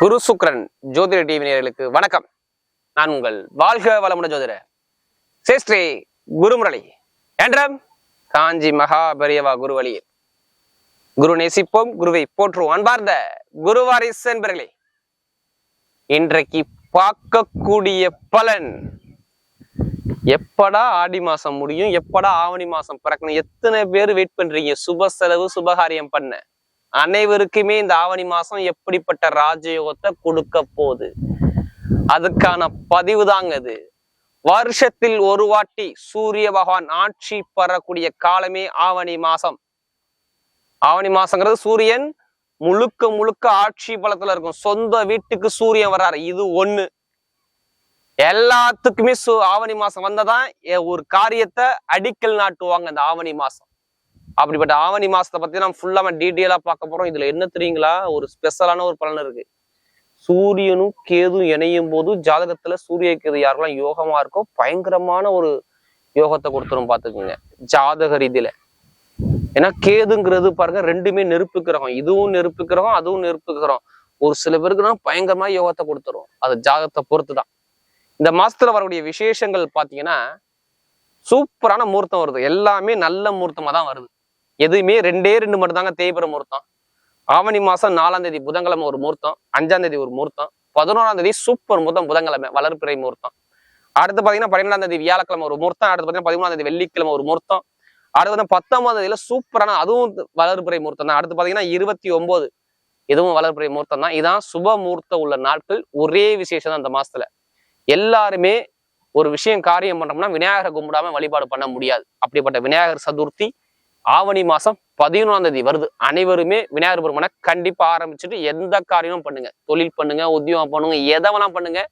குரு சுக்ரன் ஜோதிட டிவி நேர்களுக்கு வணக்கம். நான் உங்கள் வாழ்க வளமுட ஜோதிட சேஸ்ரீ குருமுரளி. என்றம் காஞ்சி மகாபரியவா குருவழியில் குரு நேசிப்போம் குருவை போற்றுவோம். அன்பார்ந்த குருவாரிஸ் என்பர்களே இன்றைக்கு பார்க்கக்கூடிய பலன் எப்படா ஆடி மாசம் முடியும் எப்படா ஆவணி மாசம் பிறக்கணும் எத்தனை பேர் வெயிட் பண்றீங்க? சுப செலவு சுபகாரியம் பண்ண. அனைவருக்குமே இந்த ஆவணி மாசம் எப்படிப்பட்ட ராஜயோகத்தை கொடுக்க போகுது? அதுக்கான பதிவு தாங்க அது வருஷத்தில் ஒரு வாட்டி சூரிய பகவான் ஆட்சி பெறக்கூடிய காலமே ஆவணி மாசம். ஆவணி மாசங்கிறது சூரியன் முழுக்க முழுக்க ஆட்சி பலத்துல இருக்கும். சொந்த வீட்டுக்கு சூரியன் வர்றாரு. இது ஒண்ணு. எல்லாத்துக்குமே சு ஆவணி மாசம் வந்ததான் ஒரு காரியத்தை அடிக்கல் நாட்டுவாங்க இந்த ஆவணி மாசம். அப்படிப்பட்ட ஆவணி மாசத்தை பத்தி நம்ம ஃபுல்லா டீட்டெயிலா பார்க்க போறோம். இதுல என்ன தெரியுங்களா? ஒரு ஸ்பெஷலான ஒரு பலன் இருக்கு. சூரியனும் கேதும் இணையும் போது ஜாதகத்துல சூரிய கேது யாரெல்லாம் யோகமா இருக்கோ பயங்கரமான ஒரு யோகத்தை கொடுத்துரும் பாத்துக்குங்க ஜாதக ரீதியில. ஏன்னா கேதுங்கிறது பாருங்க ரெண்டுமே நெருப்பு கிரகம். இதுவும் நெருப்பு கிரகம் அதுவும் நெருப்பு கிரகம். ஒரு சில பேருக்கு பயங்கரமா யோகத்தை கொடுத்துரும். அது ஜாதகத்தை பொறுத்து தான் இந்த மாசத்துல வரக்கூடிய விசேஷங்கள் பாத்தீங்கன்னா சூப்பரான முகூர்த்தம் வருது. எல்லாமே நல்ல முகூர்த்தமா தான் வருது. எதுவுமே ரெண்டே ரெண்டு மட்டும் தாங்க தேய்பிற முகூர்த்தம். ஆவணி மாசம் நாலாம் தேதி புதன்கிழமை ஒரு முகூர்த்தம் அஞ்சாம் தேதி ஒரு முகூர்த்தம் பதினோராம் தேதி சூப்பர் முகூர்த்தம் புதன்கிழமை வளர்ப்பிறை முகூர்த்தம். அடுத்து பாத்தீங்கன்னா பன்னிரெண்டாம் தேதி வியாழக்கிழமை ஒரு முகூர்த்தம் அடுத்து பாத்தீங்கன்னா பதிமூணாம் தேதி வெள்ளிக்கிழமை ஒரு முகூர்த்தம் அடுத்து வந்து பத்தொன்பதாம் தேதியில சூப்பரான அதுவும் வளர்ப்பிறை முகூர்த்தம் தான். அடுத்து பாத்தீங்கன்னா இருபத்தி ஒன்பது இதுவும் வளர்ப்பிறை முகூர்த்தம் தான். இதான் சுப முகூர்த்தம் உள்ள நாட்கள் ஒரே விசேஷம் தான் அந்த மாசத்துல. எல்லாருமே ஒரு விஷயம் காரியம் பண்ணோம்னா விநாயகரை கும்பிடாம வழிபாடு பண்ண முடியாது. அப்படிப்பட்ட விநாயகர் சதுர்த்தி ஆவணி மாசம் பதினொன்றாம் தேதி வருது. அனைவருமே விநாயகர் பெருமானை கண்டிப்பா ஆரம்பிச்சுட்டு எந்த காரியமும் பண்ணுங்க. தொழில் பண்ணுங்க உத்தியோகம் பண்ணுங்க எதவெல்லாம் வேணா பண்ணுங்க.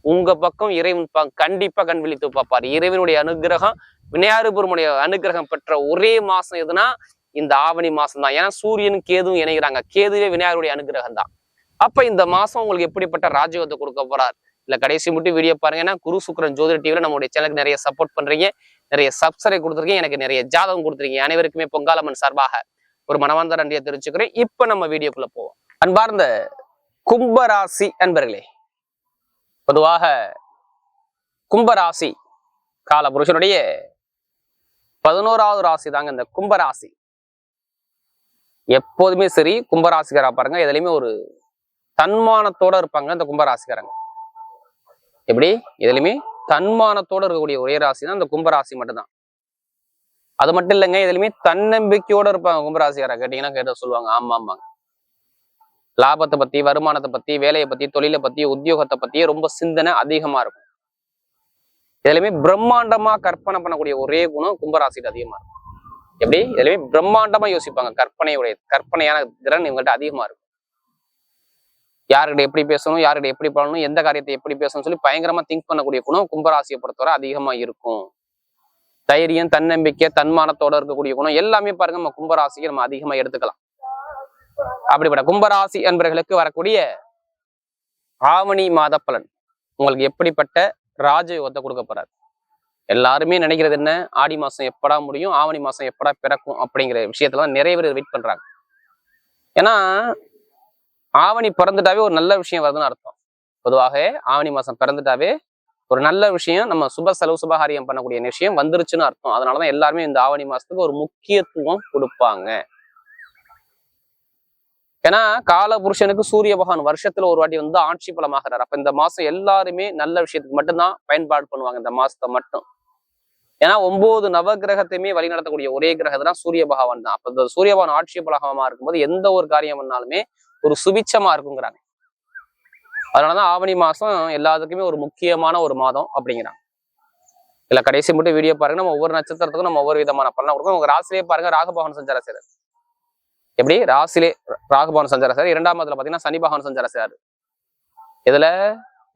உங்க பக்கம் இறைவன் ப- கண்டிப்பா கண் விழித்து பார்ப்பார். இறைவனுடைய அனுகிரகம் விநாயகர் பெருமனுடைய அனுகிரகம் பெற்ற ஒரே மாசம் எதுனா இந்த ஆவணி மாசம் தான். ஏன்னா சூரியன் கேதுவும் இணைகிறாங்க. கேதுவே விநாயகருடைய அனுகிரகம் தான் அப்ப இந்த மாசம் உங்களுக்கு எப்படிப்பட்ட ராஜயோகத்தை கொடுக்க போறார்? இல்ல கடைசி மட்டும் வீடியோ பாருங்க. ஏன்னா குரு சுக்கரன் ஜோதிட டிவில நம்மளுடைய சேனலுக்கு நிறைய சப்போர்ட் பண்றீங்க. நிறைய சப்ஸ்கிரைப் கொடுத்துருக்கீங்க. எனக்கு நிறைய ஜாதகம் கொடுத்துருக்கீங்க. அனைவருக்குமே பொங்காலம்மன் சார்பாக ஒரு மனவார்ந்த நன்றியை தெரிஞ்சுக்கிறேன் இப்ப நம்ம வீடியோக்குள்ள போவோம். அன்பார்ந்த கும்பராசி அன்பர்களே பொதுவாக கும்பராசி கால புருஷனுடைய பதினோராவது ராசி தாங்க இந்த கும்பராசி. எப்போதுமே சரி கும்பராசிக்காரா பாருங்க. எதுலையுமே ஒரு தன்மானத்தோட இருப்பாங்க இந்த கும்பராசிக்காரங்க. எப்படி? எதுலையுமே தன்மானத்தோட இருக்கக்கூடிய ஒரே ராசி தான் இந்த கும்பராசி மட்டும்தான். அது மட்டும் இல்லைங்க எதுலையுமே தன்னம்பிக்கையோட இருப்பாங்க கும்பராசிக்காரா கேட்டீங்கன்னா கேட்ட சொல்லுவாங்க ஆமா ஆமாங்க. லாபத்தை பத்தி வருமானத்தை பத்தி வேலையை பத்தி தொழிலை பத்தி உத்தியோகத்தை பத்தி ரொம்ப சிந்தனை அதிகமா இருக்கும். இதுலயுமே பிரம்மாண்டமா கற்பனை பண்ணக்கூடிய ஒரே குணம் கும்பராசிட்டு அதிகமா இருக்கும். எப்படி? இதுலயுமே பிரம்மாண்டமா யோசிப்பாங்க கற்பனையுடைய கற்பனையான திறன் இவங்கள்ட்ட அதிகமா இருக்கும். யார்கிட்ட எப்படி பேசணும் யார்கிட்ட எப்படி பண்ணணும் எந்த காரியத்தை எப்படி பேசணும் சொல்லி பயங்கரமா திங்க் பண்ணக்கூடிய குணம் கும்பராசியை பொறுத்தவரை அதிகமா இருக்கும். தைரியம் தன்னம்பிக்கை தன்மானத்தோட இருக்கக்கூடிய குணம் எல்லாமே பாருங்க நம்ம கும்பராசிக்கு நம்ம அதிகமா எடுத்துக்கலாம். அப்படிப்பட்ட கும்பராசி என்பர்களுக்கு வரக்கூடிய ஆவணி மாத பலன். உங்களுக்கு எப்படிப்பட்ட ராஜயோகத்தை கொடுக்க போறாரு? எல்லாருமே நினைக்கிறது என்ன? ஆடி மாசம் எப்படா முடியும்? ஆவணி மாசம் எப்படா பிறக்கும்? அப்படிங்கிற விஷயத்துல தான் நிறைய பேர் வெயிட் பண்றாங்க. ஏன்னா ஆவணி பிறந்துட்டாவே ஒரு நல்ல விஷயம் வருதுன்னு அர்த்தம். பொதுவாக ஆவணி மாசம் பிறந்துட்டாவே ஒரு நல்ல விஷயம் நம்ம சுப செலவு சுபகாரியம் பண்ணக்கூடிய விஷயம் வந்துருச்சுன்னு அர்த்தம். அதனாலதான் எல்லாருமே இந்த ஆவணி மாசத்துக்கு ஒரு முக்கியத்துவம் கொடுப்பாங்க. ஏன்னா கால புருஷனுக்கு சூரிய பகவான் வருஷத்துல ஒரு வாட்டி வந்து ஆட்சி பலமாகிறார். அப்ப இந்த மாசம் எல்லாருமே நல்ல விஷயத்துக்கு மட்டும்தான் பயன்பாடு பண்ணுவாங்க இந்த மாசத்தை மட்டும். ஏன்னா ஒன்பது நவ கிரகத்தையுமே வழி நடத்தக்கூடிய ஒரே கிரகம் சூரிய பகவான் தான். அப்ப இந்த சூரிய பகவான் ஆட்சி பலகமா இருக்கும்போது எந்த ஒரு காரியம் பண்ணாலுமே ஒரு சுபிச்சமா இருக்குங்கிறாங்க. அதனாலதான் ஆவணி மாசம் எல்லாத்துக்குமே ஒரு முக்கியமான ஒரு மாதம் அப்படிங்கிறாங்க. இல்ல கடைசி மட்டும் வீடியோ பாருங்க. நம்ம ஒவ்வொரு நட்சத்திரத்துக்கும் நம்ம ஒவ்வொரு விதமான பலனை கொடுக்கணும். உங்க ராசிலே பாருங்க. ராகபவன் சஞ்சார செய்றாரு எப்படி? ராசிலே ராகபவன் சஞ்சார சார். இரண்டாம் இடத்துல பாத்தீங்கன்னா சனி பகவான் சஞ்சார செய்றாரு இதுல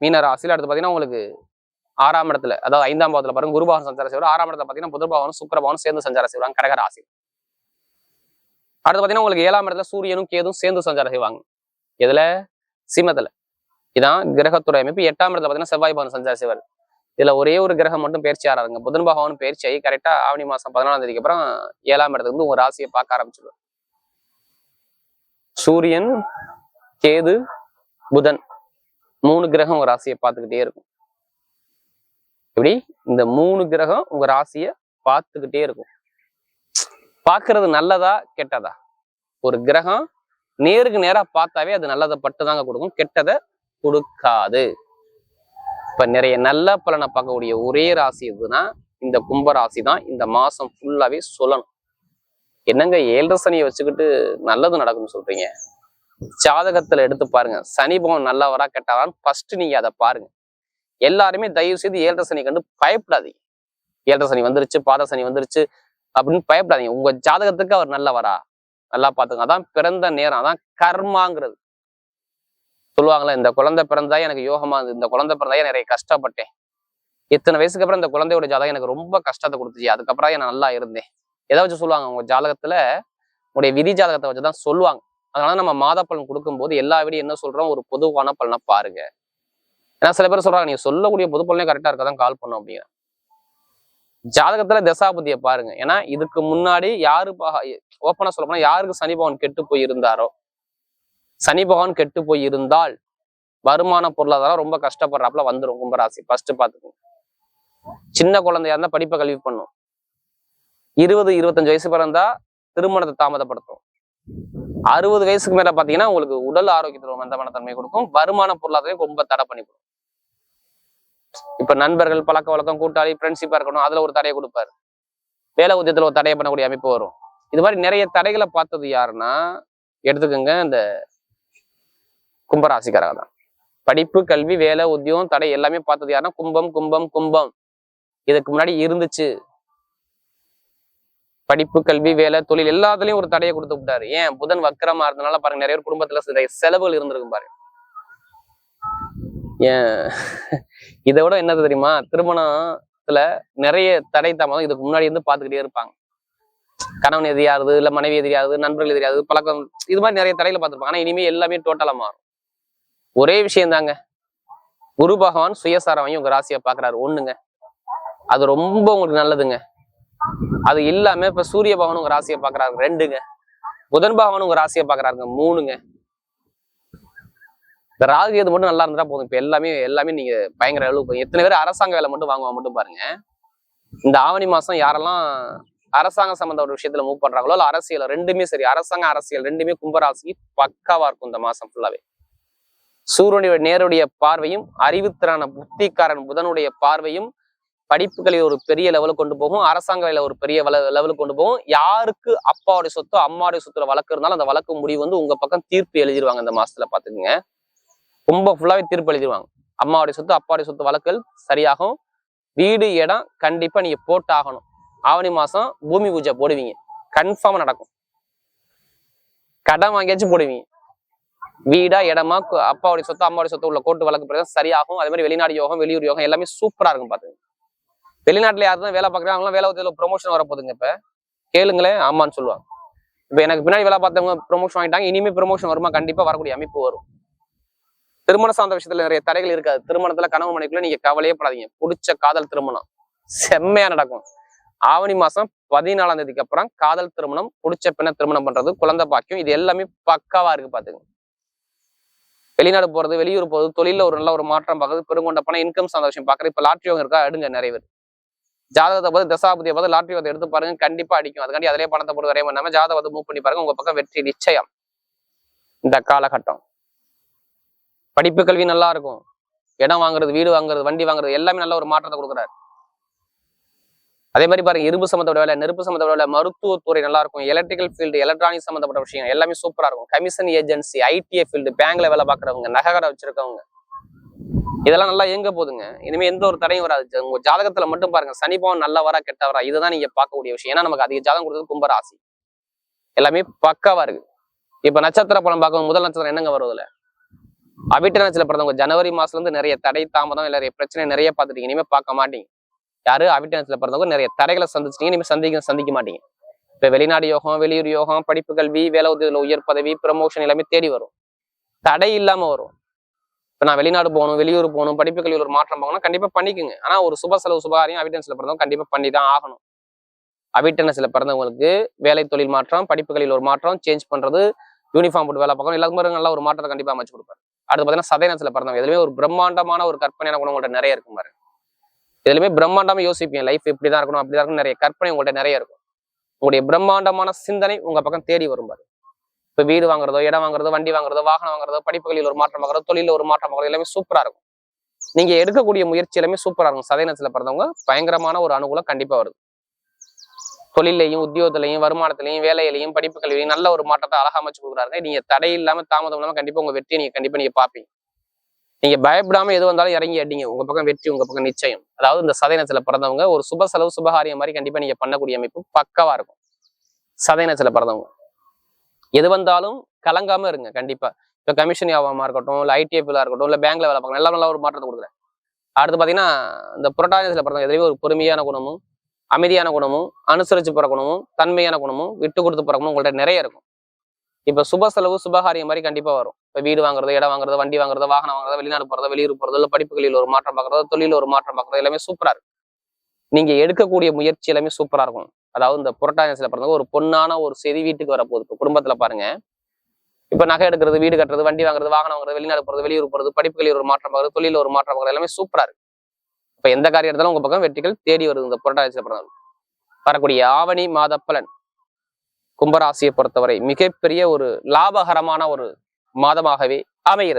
மீன ராசியில அடுத்து பாத்தீங்கன்னா உங்களுக்கு ஆறாம் இடத்துல அதாவது ஐந்தாம் பாவத்துல பாருங்க. குருபவன் சஞ்சார செய்வார் ஆறாம் இடத்துல பாத்தீங்கன்னா புதர் பகவானும் சேர்ந்து சஞ்சார செய்வாங்க. கடக ராசி. அடுத்து பாத்தீங்கன்னா உங்களுக்கு ஏழாம் இடத்துல சூரியனும் கேதும் சேர்ந்து சஞ்சாரம் செய்வாங்க. இதுல சிம்மத்துல. இதான் கிரகத்துறை அமைப்பு. எட்டாம் இடத்துல பாத்தீங்கன்னா செவ்வாய் பவன் சஞ்சாரம் செய்வார். இதுல ஒரே ஒரு கிரகம் மட்டும் பயிற்சி ஆறாருங்க புதன் பகவான் பயிற்சி ஆகி கரெக்டா ஆவணி மாசம் பதினாலாம் தேதிக்கு அப்புறம் ஏழாம் இடத்துக்கு வந்து உங்க ராசியை பார்க்க ஆரம்பிச்சிருவார். சூரியன் கேது புதன் மூணு கிரகம் உங்க ராசியை பார்த்துக்கிட்டே இருக்கும். எப்படி? இந்த மூணு கிரகம் உங்க ராசியை பார்த்துக்கிட்டே இருக்கும். பார்க்கறது நல்லதா கெட்டதா? ஒரு கிரகம் நேருக்கு நேரா பார்த்தாவே அது நல்லதை பட்டு தாங்க கொடுக்கும். கெட்டதை கொடுக்காது. இப்ப நிறைய நல்ல பலனை பார்க்கக்கூடிய ஒரே ராசி எதுனா இந்த கும்ப ராசி தான் இந்த மாசம் ஃபுல்லாவே சொல்லணும். என்னங்க ஏழரை சனியை வச்சுக்கிட்டு நல்லது நடக்கும்னு சொல்றீங்க? ஜாதகத்துல எடுத்து பாருங்க. சனி பவன் நல்லவரா கெட்டவரான்னு ஃபர்ஸ்ட் நீங்க அதை பாருங்க. எல்லாருமே தயவு செய்து ஏழரை சனி கண்டு பயப்படாதீங்க. ஏழரை சனி வந்துருச்சு பாத சனி வந்துருச்சு அப்படின்னு பயப்படாதீங்க. உங்க ஜாதகத்துக்கு அவர் நல்லவரா? நல்லா பார்த்துங்க அதான் பிறந்த நேரம். அதான் கர்மாங்கிறது. சொல்லுவாங்களே இந்த குழந்தை பிறந்தா எனக்கு யோகமா இருந்தது. இந்த குழந்தை பிறந்தா நிறைய கஷ்டப்பட்டேன். இத்தனை வயசுக்கு அப்புறம் இந்த குழந்தையோட ஜாதகம் எனக்கு ரொம்ப கஷ்டத்தை கொடுத்துச்சு. அதுக்கப்புறம் நான் நல்லா இருந்தேன். எதை வச்சு சொல்லுவாங்க? உங்க ஜாதகத்துல உங்களுடைய விதி ஜாதகத்தை வச்சுதான் சொல்லுவாங்க. அதனால நம்ம மாத பலன் கொடுக்கும்போது எல்லா விடியும் என்ன சொல்றோம்? ஒரு பொதுவான பலனை பாருங்க. ஏன்னா சில பேர் சொல்றாங்க நீங்க சொல்லக்கூடிய பொது பலனே கரெக்டா இருக்கதான் கால் பண்ணும் அப்படிங்கிற ஜாதகத்துல தசாபதியை பாருங்க. ஏன்னா இதுக்கு முன்னாடி யாரு ஓப்பனா சொல்ல போனா யாருக்கு சனி பகவான் கெட்டு போய் இருந்தாரோ சனி பகவான் கெட்டு போய் இருந்தால் வருமான பொருளாதாரம் ரொம்ப கஷ்டப்படுறாப்புல வந்துடும் கும்பராசி. ஃபர்ஸ்ட் பாத்துக்கோங்க சின்ன குழந்தையா இருந்தா படிப்பை கல்வி பண்ணும். இருபது இருபத்தஞ்சு வயசு பிறந்தா திருமணத்தை தாமதப்படுத்தும். அறுபது வயசுக்கு மேல பாத்தீங்கன்னா உங்களுக்கு உடல் ஆரோக்கியத்துல மந்தமான தன்மை கொடுக்கும். வருமான பொருளாதாரம் ரொம்ப தடை பண்ணிவிடும் இப்ப நண்பர்கள் பழக்க வழக்கம் கூட்டாளி ஃப்ரெண்ட்ஷிப்பா இருக்கணும் அதுல ஒரு தடையை கொடுப்பாரு. வேலை உத்தியத்துல ஒரு தடையை பண்ணக்கூடிய அமைப்பு வரும். இது மாதிரி நிறைய தடைகளை பார்த்தது யாருன்னா எடுத்துக்கோங்க இந்த கும்பராசிக்காரங்க தான். படிப்பு கல்வி வேலை உத்தியோகம் தடை எல்லாமே பார்த்தது யாருன்னா கும்பம் கும்பம் கும்பம். இதுக்கு முன்னாடி இருந்துச்சு. படிப்பு கல்வி வேலை தொழில் எல்லாத்துலயும் ஒரு தடையை கொடுத்து விட்டாரு. ஏன்? புதன் வக்கரமா இருந்தனால பாருங்க நிறைய குடும்பத்துல சில செலவுகள் இருந்திருக்கும் பாருங்க. ஏன்? இதை விட என்னது தெரியுமா? திருமணத்துல நிறைய தடை தாமதம் இதுக்கு முன்னாடி இருந்து பார்த்துக்கிட்டே இருப்பாங்க. கணவன் எதிரியாது இல்ல மனைவி எதிரியாது நண்பர்கள் எதிரியாது பழக்கம் இது மாதிரி நிறைய தடையில பார்த்துருப்பாங்க. ஆனா இனிமே எல்லாமே டோட்டலாக மாறும். ஒரே விஷயம் தாங்க. குரு பகவான் சுயசாரமையும் உங்க ராசியை பார்க்குறாரு. ஒண்ணுங்க. அது ரொம்ப உங்களுக்கு நல்லதுங்க. அது இல்லாம இப்ப சூரிய பகவான் உங்க ராசியை பாக்குறாரு ரெண்டுங்க. புதன் பகவான் உங்க ராசியை பாக்குறாருங்க மூணுங்க. இந்த ராகு இது மட்டும் நல்லா இருந்தா போதும். இப்ப எல்லாமே எல்லாமே நீங்க பயங்கர அளவுக்கு போய் எத்தனை பேர் அரசாங்க வேலை மட்டும் வாங்குவா மட்டும் பாருங்க. இந்த ஆவணி மாசம் யாரெல்லாம் அரசாங்க சம்பந்த ஒரு விஷயத்துல மூவ் பண்றாங்களோ இல்ல அரசியல் ரெண்டுமே சரி அரசாங்க அரசியல் ரெண்டுமே கும்பராசி பக்காவா இருக்கும் இந்த மாசம் ஃபுல்லாவே சூரியனுடைய நேருடைய பார்வையும் அறிவுத்திறான புத்திக்காரன் புதனுடைய பார்வையும் படிப்புகளை ஒரு பெரிய லெவலுக்கு கொண்டு போகும் அரசாங்க வேலை ஒரு பெரிய லெவலுக்கு கொண்டு போகும். யாருக்கு அப்பாவுடைய சொத்தோ அம்மாவுடைய சொத்துல வழக்கு இருந்தாலும் அந்த வழக்கு முடிவு வந்து உங்க பக்கம் தீர்ப்பு எழுதிருவாங்க இந்த மாசத்துல பாத்துக்கோங்க. ரொம்ப ஃபுல்லாவே தீர்ப்பு எழுதிடுவாங்க அம்மாவுடைய சொத்து அப்பாவுடைய சொத்து வழக்குகள் சரியாகும். வீடு இடம் கண்டிப்பா நீங்க போட்டாகணும். ஆவணி மாசம் பூமி பூஜை போடுவீங்க. கன்ஃபார்மா நடக்கும். கடன் வாங்கியாச்சும் போடுவீங்க. வீடா இடமா அப்பாவுடைய சொத்து அம்மாவுடைய சொத்து உள்ள கோட்டு வழக்கு பிரகாரம் சரியாகும். அதே மாதிரி வெளிநாடு யோகம் வெளியூர் யோகம் எல்லாமே சூப்பரா இருக்கும் பாத்துங்க வெளிநாட்டுல யாரு தான் வேலை பார்க்குறாங்க அவங்களாம் வேலை உத்தியோக ப்ரொமோஷன் வரப்போகுதுங்க இப்ப. கேளுங்களேன் ஆமான்னு சொல்லுவாங்க. இப்ப எனக்கு பின்னாடி வேலை பார்த்தவங்க ப்ரொமோஷன் வாங்கிட்டாங்க இனிமே ப்ரொமோஷன் வருமா? கண்டிப்பா வரக்கூடிய அமைப்பு வரும். திருமண சார்ந்த விஷயத்துல நிறைய தடைகள் இருக்காது. திருமணத்துல கனவு மனைக்குள்ள நீங்க கவலையே படாதீங்க. பிடிச்ச காதல் திருமணம். செம்மையா நடக்கும். ஆவணி மாசம் பதினாலாம் தேதிக்கு அப்புறம் காதல் திருமணம் பிடிச்ச பெண்ணை திருமணம் பண்றது குழந்தை பாக்கியம் இது எல்லாமே பக்காவா இருக்கு பாத்துங்க வெளிநாடு போறது வெளியூர் போறது தொழில ஒரு நல்ல ஒரு மாற்றம் பார்க்கறது பெருங்கொண்ட பணம் இன்கம் சார்ந்த விஷயம் பாக்குறது இப்ப லாட்ரி வாங்க இருக்கா? அடுங்க நிறைய பேர். ஜாதகத்தை பார்த்து தசாபதியை பார்த்து லாட்ரி வந்து எடுத்து பாருங்க கண்டிப்பா அடிக்கும். அதுக்காண்டி அதிலே பணத்தை போட்டு வரைய பண்ணாம ஜாதகத்தை மூவ் பண்ணி பாருங்க உங்க பக்கம் வெற்றி நிச்சயம். இந்த காலகட்டம். படிப்பு கல்வி நல்லா இருக்கும். இடம் வாங்குறது வீடு வாங்குறது வண்டி வாங்குறது எல்லாமே நல்ல ஒரு மாற்றத்தை கொடுக்குறாரு. அதே மாதிரி பாருங்க இரும்பு சம்மந்தப்பட்ட வேலை நெருப்பு சம்மந்தப்பட்ட வேலை மருத்துவத்துறை நல்லா இருக்கும். எலக்ட்ரிக்கல் ஃபீல்டு எலக்ட்ரானிக் சம்மந்தப்பட்ட விஷயம் எல்லாமே சூப்பரா இருக்கும். கமிஷன் ஏஜென்சி ஐடிஏ ஃபீல்டு பேங்க்ல வேலை பார்க்குறவங்க நகை வச்சிருக்கவங்க. இதெல்லாம் நல்லா எங்க போதுங்க இனிமே எந்த ஒரு தடையும் வராது. உங்க ஜாதகத்துல மட்டும் பாருங்க சனி நல்லவரா கெட்டவரா இதுதான் நீங்க பார்க்கக்கூடிய விஷயம். ஏன்னா நமக்கு அதிக ஜாதகம் கொடுத்தது கும்பராசி எல்லாமே பக்காவா இருக்கு. இப்ப நட்சத்திர படம் பார்க்கும் முதல் நட்சத்திரம் என்னங்க வருதுல அவிட்ட பிறந்தவங்க ஜனவரி மாசத்துல இருந்து நிறைய தடை தாமதம் நிறைய பிரச்சனை நிறைய பார்த்துட்டீங்க இனிமே பார்க்க மாட்டீங்க. யாரு? அவிட்ட பிறந்தவங்க நிறைய தடைகளை சந்திச்சிட்டீங்க இனிமே சந்திக்க சந்திக்க மாட்டீங்க. இப்ப வெளிநாடு யோகம் வெளியூர் யோகம் படிப்பு கல்வி வேலை உதவியில் உயர் பதவி ப்ரமோஷன் எல்லாமே தேடி வரும். தடை இல்லாம வரும். இப்ப நான் வெளிநாடு போகணும் வெளியூர் போகணும் படிப்பு கல்வியில் ஒரு மாற்றம் போகணும் கண்டிப்பா பண்ணிக்கோங்க. ஆனா ஒரு சுப செலவு சுபகாரியம் அவிட்டன்ஸ்ல பிறந்தவங்க கண்டிப்பா பண்ணி தான் ஆகணும் அவிட்டன்ஸ்ல பிறந்தவங்களுக்கு வேலை தொழில் மாற்றம் படிப்புகளில் ஒரு மாற்றம் சேஞ்ச் பண்றது யூனிஃபார்ம் போட்டு வேலை பார்க்கணும் எல்லாத்துக்கும் நல்ல ஒரு மாற்றத்தை கண்டிப்பா அமைச்சு கொடுப்பாரு. அடுத்து பார்த்தீங்கன்னா சதயனத்துல பிறந்தவங்க. எதுவுமே ஒரு பிரம்மாண்டமான ஒரு கற்பனையான குணம் உங்கள்கிட்ட நிறைய இருக்கும் பாரு. எதுலையுமே பிரம்மாண்டமா யோசிப்பீங்க. லைஃப் இப்படிதான் இருக்கணும் அப்படிதான் இருக்கணும் நிறைய கற்பனை உங்கள்கிட்ட நிறைய இருக்கும். உங்களுடைய பிரம்மாண்டமான சிந்தனை உங்க பக்கம் தேடி வரும் பாரு. இப்ப வீடு வாங்குறதோ இடம் வாங்குறதோ வண்டி வாங்குறதோ வாகனம் வாங்குறதோ படிப்புகளில் ஒரு மாற்றம் வாங்குறதோ தொழிலில் ஒரு மாற்றம் வாங்குறதோ எல்லாமே சூப்பரா இருக்கும். நீங்க எடுக்கக்கூடிய முயற்சி எல்லாமே சூப்பரா இருக்கும். சதயனத்துல பிறந்தவங்க பயங்கரமான ஒரு அனுகூலம் கண்டிப்பா வருது. தொழிலையும் உத்தியோகத்திலையும் வருமானத்திலையும் வேலையிலையும் படிப்புகளையும் நல்ல ஒரு மாற்றத்தை அழகா அமைச்சு கொடுக்குறாங்க நீங்க தடை இல்லாம தாமதம் இல்லாம கண்டிப்பா உங்க வெற்றியை நீங்க கண்டிப்பா நீங்க பாப்பீங்க நீங்க பயப்படாம எது வந்தாலும் இறங்கி அடிங்க. உங்க பக்கம் வெற்றி உங்க பக்கம் நிச்சயம். அதாவது இந்த சதயனத்துல பிறந்தவங்க ஒரு சுப செலவு சுபகாரியம் மாதிரி கண்டிப்பா நீங்க பண்ணக்கூடிய அமைப்பு பக்கவா இருக்கும். சதயனத்துல பிறந்தவங்க. எது வந்தாலும் கலங்காம இருங்க கண்டிப்பா. இப்ப கமிஷன் வியாபாரமா இருக்கட்டும் இல்ல ஐடிஎஃப்ல இருக்கட்டும் இல்ல பேங்க்ல வேலை பார்க்கணும் எல்லாம் நல்ல ஒரு மாற்றத்தை கொடுக்குறேன். அடுத்து பாத்தீங்கன்னா இந்த புரட்டாதியத்துல பிறந்தவங்க எதிரே ஒரு பொறுமையான குணமும் அமைதியான குணமும் அனுசரிச்சு போகிற குணமும் தன்மையான குணமும் விட்டு கொடுத்து போகிற குணமும் உங்கள்ட்ட நிறைய இருக்கும். இப்ப சுப செலவு சுபகாரியம் மாதிரி கண்டிப்பா வரும். இப்போ வீடு வாங்குறது இடம் வாங்குறது வண்டி வாங்குறது வாகனம் வாங்குறது வெளிநாடு போகிறது வெளியூர் போகிறது இல்லை படிப்புகளில் ஒரு மாற்றம் பார்க்குறது தொழில் ஒரு மாற்றம் பார்க்குறது எல்லாமே சூப்பராக இருக்கும். நீங்க எடுக்கக்கூடிய முயற்சி எல்லாமே சூப்பரா இருக்கும். அதாவது இந்த புரட்டாசியில பிறந்தவங்க ஒரு பொண்ணான ஒரு செய்தி வீட்டுக்கு வரப்போகுது. இப்போ குடும்பத்துல பாருங்க. இப்போ நகை எடுக்கிறது வீடு கட்டுறது வண்டி வாங்குறது வாகனம் வாங்குறது வெளிநாடு போறது வெளியூர் போறது படிப்புகளில் ஒரு மாற்றம் பார்க்குறது தொழில ஒரு மாற்றம் பார்க்குறது எல்லாமே சூப்பரா இருக்கு. இப்ப எந்த காரியம் எடுத்தாலும் உங்க பக்கம் வெற்றிகள் தேடி வருது. இந்த புரட்டாசி பிறந்தவங்க வரக்கூடிய ஆவணி மாத பலன் கும்பராசியை பொறுத்தவரை மிகப்பெரிய ஒரு லாபகரமான ஒரு மாதமாகவே அமைகிறது.